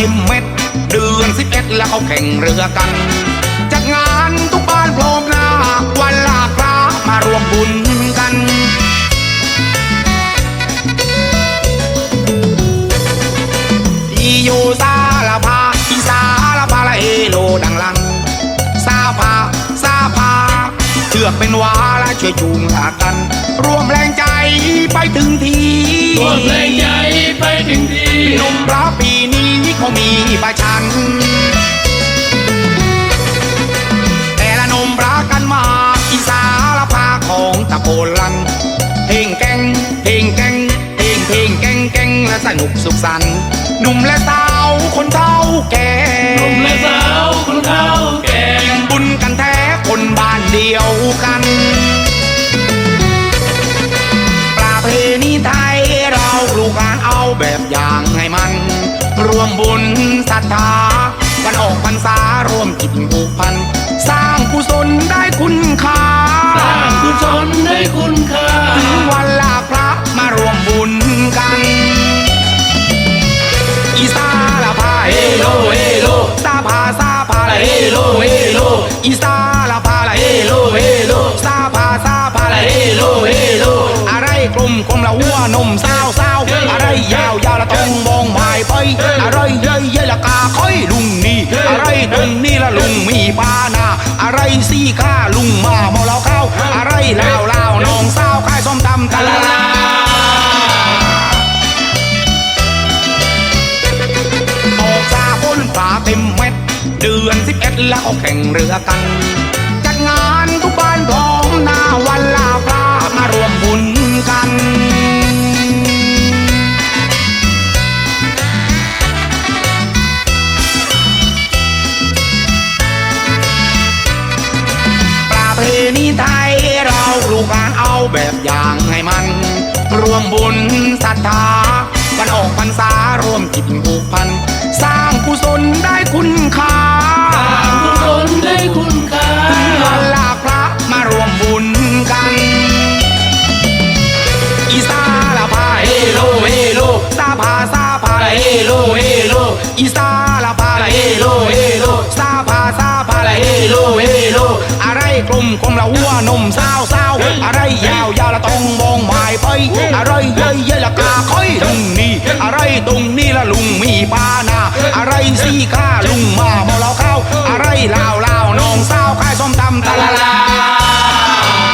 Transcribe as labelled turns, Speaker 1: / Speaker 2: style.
Speaker 1: เต็มเม็ด เดือนสิบเอ็ดแล้วเขาแข่งเรือกัน จัดงานทุกบ้านพร้อมหน้า วันลาพระมารวมบุญกันอีโยซาลาพาอีซาลาพาลาเอโลดังลังซาพาซาพาเถือกเป็นวาและช่วยจูงหากัน ร่วมแรงใจไปถึงที เขามีประชัน แต่ละหนมรักกันมาอีสาละพาของตะโกนลัน เพลงแกงเพลงแกงเพลงเพลงแกงแกงและสนุกสุขสันต์หนุ่มและสาวคน รวมบุญศรัทธาวันออกพรรษารวมจิตผูกพัน สร้างกุศลได้คุณค่า
Speaker 2: สร้างกุศลได้คุณค่า
Speaker 1: ถึงวันลาพระมารวมบุญกัน อีสาลาพาเฮ
Speaker 2: เฮ
Speaker 1: โล
Speaker 2: โลเฮโล
Speaker 1: ซาพาซาพาลา
Speaker 2: เฮ
Speaker 1: เฮ
Speaker 2: โล
Speaker 1: โล
Speaker 2: เฮ
Speaker 1: หัวนมสาวสาวอะไรยาวยาวละต้องมองหมายไป อะไรเย้ยเย้ยละกาค่อยลุงนี่อะไรตรงนี้ละลุงมีปานาอะไรซี่ข้าลุงมาเมาเหล้าข้าวอะไรลาวลาวน้องสาวขายส้มตำตะลาออกซาพ้นปลาเต็มเม็ดเดือนสิบเอ็ดแล้วเขาแข่งเรือกัน นีไทยเราลูกหลานเอาแบบอย่างให้มัน รวมบุญศรัทธา มกลมละหัวนมสาวสาวอะไรยาวยาวละต้องมองหมายไปอะไรเย้ยเย้ยละกาค่อยตรงนี้อะไรตรงนี้ละลุงมีปานาอะไรซี่ข้าลุงมาเมาเหล้าข้าวอะไรลาวลาวน้องสาวขายส้มตำตะละลา